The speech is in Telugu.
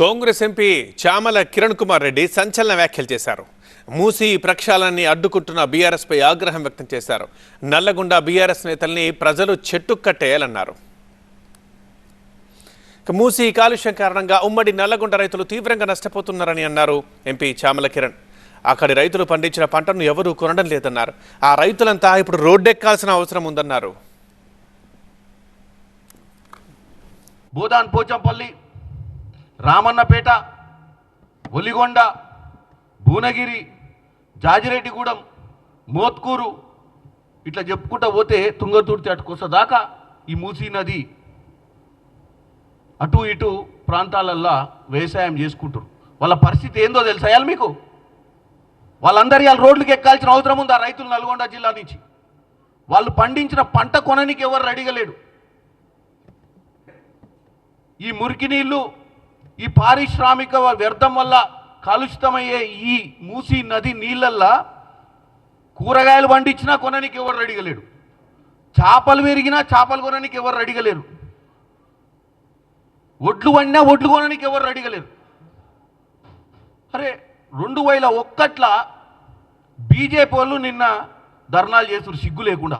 కాంగ్రెస్ ఎంపీ చామల కిరణ్ కుమార్ రెడ్డి సంచలన వ్యాఖ్యలు చేశారు. మూసి ప్రక్షాళనని అడ్డుకుంటున్న బీఆర్ఎస్పై ఆగ్రహం వ్యక్తం చేశారు. నల్లగొండ బీఆర్ఎస్ నేతల్ని ప్రజలు చెట్టు కట్టేయాలన్నారు. మూసి కాలుష్యం కారణంగా ఉమ్మడి నల్లగొండ రైతులు తీవ్రంగా నష్టపోతున్నారని అన్నారు ఎంపీ చామల కిరణ్. అక్కడి రైతులు పండించిన పంటను ఎవరూ కొనడం లేదన్నారు. ఆ రైతులంతా ఇప్పుడు రోడ్డెక్కాల్సిన అవసరం ఉందన్నారు. భూదాన్ పోచంపల్లి రామన్నపేట ఒలిగొండ భువనగిరి జాజిరెడ్డిగూడెం మోత్కూరు ఇట్లా చెప్పుకుంటా పోతే తుంగతుర్తి అటుకొస్త దాకా ఈ మూసీ నది అటు ఇటు ప్రాంతాలల్లో వ్యవసాయం చేసుకుంటారు వాళ్ళ పరిస్థితి ఏందో తెలుసా మీకు? వాళ్ళందరూ వాళ్ళ రోడ్లకు ఎక్కాల్సిన అవసరం ఉంది ఆ రైతులు నల్గొండ జిల్లా నుంచి? వాళ్ళు పండించిన పంట కొననికి ఎవరు రెడీగా లేడు? ఈ మురికి నీళ్ళు ఈ పారిశ్రామిక వ్యర్థం వల్ల కలుషితమయ్యే ఈ మూసీ నది నీళ్ళల్లా కూరగాయలు పండించినా కొననికి ఎవరు అడిగలేడు చేపలు పెరిగినా చేపలు కొననికి ఎవరు అడిగలేరు. లేరు ఒడ్లు వండినా ఒడ్లు కొనడానికి ఎవరు అడిగలేరు. లేరు అరే రెండు వేల ఒక్కట్ల బీజేపీ వాళ్ళు నిన్న ధర్నాలు చేస్తున్నారు సిగ్గు లేకుండా.